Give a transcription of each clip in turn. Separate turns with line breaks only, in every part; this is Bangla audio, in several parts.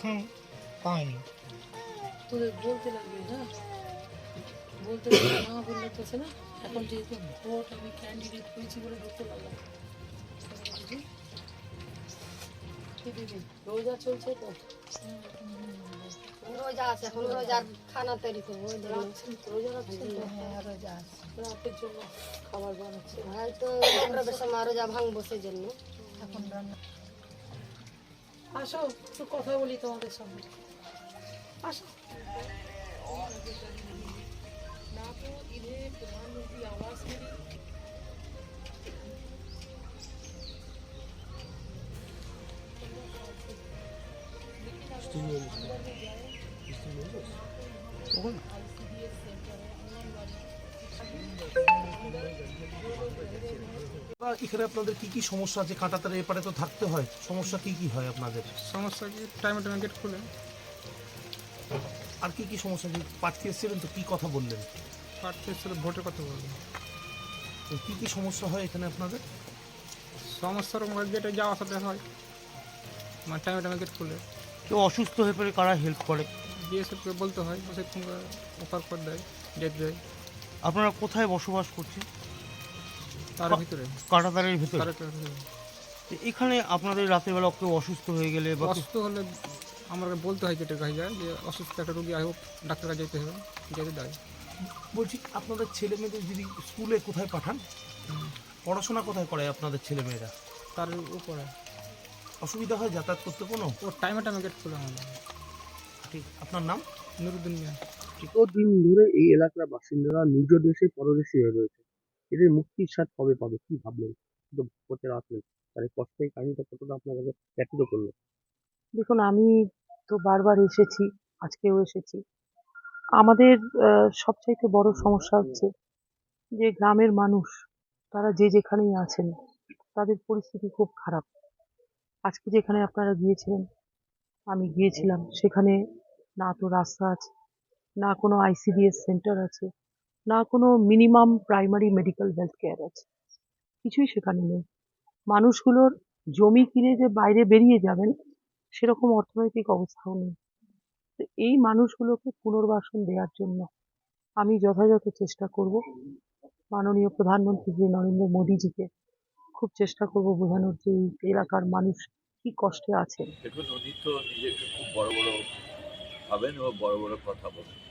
এখন পায়নি
তোদের বলতে লাগবে না? বলতে না বললে তো সে না? এখন যেহেতু ভোট আমি ক্যান্ডিডেট হয়েছি বলে ঢুকতে পারলাম। রোজা চলছে তো?
রোজা আছে এখন রোজার খানা তৈরি করব
রোজা তো?
হ্যাঁ, রোজা আছে।
রাতের জন্য খাবার বানাচ্ছে।
হয়তো সময় রোজা ভাঙবো সেই জন্য।
এখন রান্না আসো একটু কথা বলি তোমাদের সঙ্গে। আসো। না তো ইধে প্রধানমন্ত্রী আবাস আওয়াজ
nervoso. এখানে আপনাদের কি কি সমস্যা আছে? কাঁটাতারের এপারে তো থাকতে হয়। সমস্যা কি কি হয় আপনাদের?
সমস্যা কি? টাইমে টাইমে গেট খুলে।
আর কি কি সমস্যা আছে? প্রার্থী এসেছিলেন তো কি কথা বললেন?
প্রার্থী এসেছিল ভোটের কথা বলব
তো কি কি সমস্যা হয় এখানে আপনাদের?
সমস্যার গেটে যাওয়া সাথে হয়। মানে টাইমে টাইমে গেট খুলে।
কেউ অসুস্থ হয়ে পড়ে কারা হেল্প করে?
বিএসএফকে বলতে হয় সে তোমাকে অফার করে দেয় ডেট দেয়।
আপনারা কোথায় বসবাস করছেন?
তার ভিতরে।
কাঁটাতারের ভিতরে?
তার ভিতরে।
এখানে আপনাদের রাতের বেলা কেউ অসুস্থ হয়ে গেলে বা
অসুস্থ হলে আমরা বলতে হয় গেটের কাছে যায় যে অসুস্থ একটা রোগী আয় হোক ডাক্তার কাছে যেতে হবে যেতে দেয়।
বলছি আপনাদের ছেলে মেয়েদের যদি স্কুলে কোথায় পাঠান পড়াশোনা কোথায় করে আপনাদের ছেলে মেয়েরা
তার উপরে।
অসুবিধা হয় যাতায়াত করতে কোনো?
ও টাইমে টাইমে গেট খুলে আমাদের।
ঠিক আপনার নাম?
নুরুদ্দিন মিয়া।
দীর্ঘদিন ধরে এই এলাকার বাসিন্দারা নিজ দেশে পরদেশী হয়ে রয়েছে। এদের মুক্তির স্বাদ কবে পাবে? কি ভাবলেন? কিন্তু করতে আসলেন তার এই কষ্টের কাহিনীটা কতটা আপনার কাছে ব্যতীত করল?
দেখুন, আমি তো বারবার এসেছি, আজকেও এসেছি। আমাদের সবচাইতে বড় সমস্যা হচ্ছে যে গ্রামের মানুষ, তারা যে যেখানেই আছেন, তাদের পরিস্থিতি খুব খারাপ। আজকে যেখানে আপনারা গিয়েছিলেন, আমি গিয়েছিলাম। সেখানে না তো রাস্তা আছে, না কোনো আইসিডিএস সেন্টার আছে না কোনো minimum primary medical health care আছে। কিছুই সেখানে নেই। মানুষগুলোর জমি কিনে যে বাইরে বেরিয়ে যাবেন, সেরকম অর্থনৈতিক অবস্থাও নেই। তো এই মানুষগুলোকে পুনর্বাসন দেওয়ার জন্য আমি যথাযথ চেষ্টা করব। মাননীয় প্রধানমন্ত্রী শ্রী নরেন্দ্র মোদীজিকে খুব চেষ্টা করব বোঝানোর যে এই এলাকার মানুষ কি কষ্টে আছেন
দেখুন উনি তো নিজেকে খুব বড় বড় ভাবেন ও বড় বড় কথা বলেন।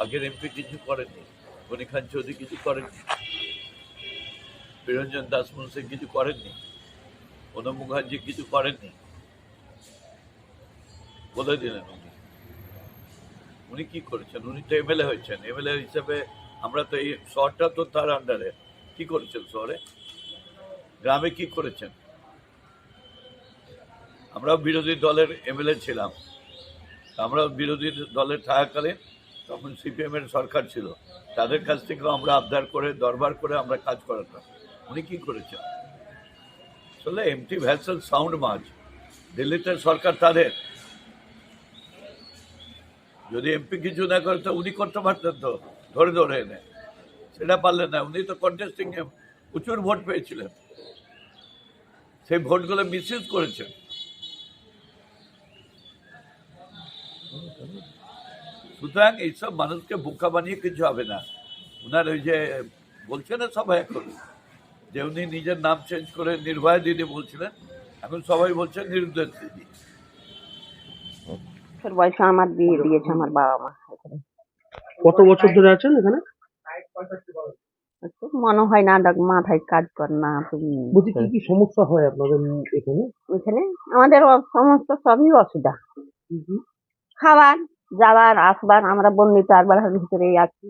আগের এমপি কিছু করেননি গনি খান চৌধুরী কিছু করেননি, বিরঞ্জন দাস মুন্সি কিছু করেননি অনুপ মুখার্জি কিছু করেননি বলে দিলেন উনি? উনি কি করেছেন? উনি তো এমএলএ হয়েছেন। এমএলএ হিসেবে আমরা তো এই শহরটা তো তার আন্ডারে কি করেছেন শহরে? গ্রামে কি করেছেন? আমরা বিরোধী দলের এমএলএ ছিলাম। আমরা বিরোধী দলের থাকাকালীন তখন সিপিএম এর সরকার ছিল। তাদের কাছ থেকেও আমরা আবদার করে, দরবার করে আমরা কাজ করাতাম। উনি কি করেছেন? আসলে এমটি ভ্যাসেল সাউন্ড মাছ দিল্লিতে সরকার তাদের। যদি এমপি কিছু না করে, তো উনি করতে পারতেন তো, ধরে ধরে এনে। সেটা পারলেন না, উনি তো কন্টেস্টিং প্রচুর ভোট পেয়েছিলেন। সেই ভোটগুলো মিসইউজ করেছেন। সুতরাং এইসব মানুষকে বোকা বানিয়ে কিছু হবে না। ওনার ওই যে বলছে না সবাই এখন? যে উনি নিজের নাম চেঞ্জ করে নির্ভয়া দিদি বলছিলেন এখন সবাই বলছে নিরুদ্দেশ দিদি।
বয়সে আমার বিয়ে দিয়েছে আমার বাবা মা এখানে।
কত বছর ধরে আছেন এখানে?
তো মনে হয় না ডাক মাথায় কাজ কর না তুমি।
বলছি কি কি সমস্যা হয় আপনাদের এখানে?
এখানে আমাদের সমস্ত সবই অসুবিধা।
কি কি
খাবার যাবার আসবার আমরা বন্দিত একবার ভিতরেই আছি।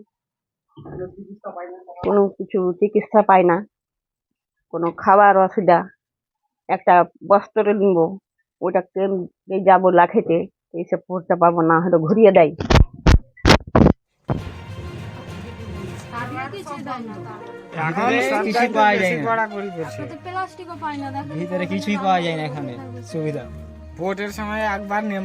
কোনো কিছু চিকিৎসা পাই না। কোনো খাবার অসুবিধা। একটা বস্ত্র নিব ওটা কেমনে যাব লাখেতে এইসব পড়তে পারব না হলে ঘুরিয়ে দেয়।
কিছু পাওয়া যায় না।
প্লাস্টিকও পাই না
ভিতরে কিছুই পাওয়া যায় না এখানে সুবিধা।
ভোটের সময় একবার নেম।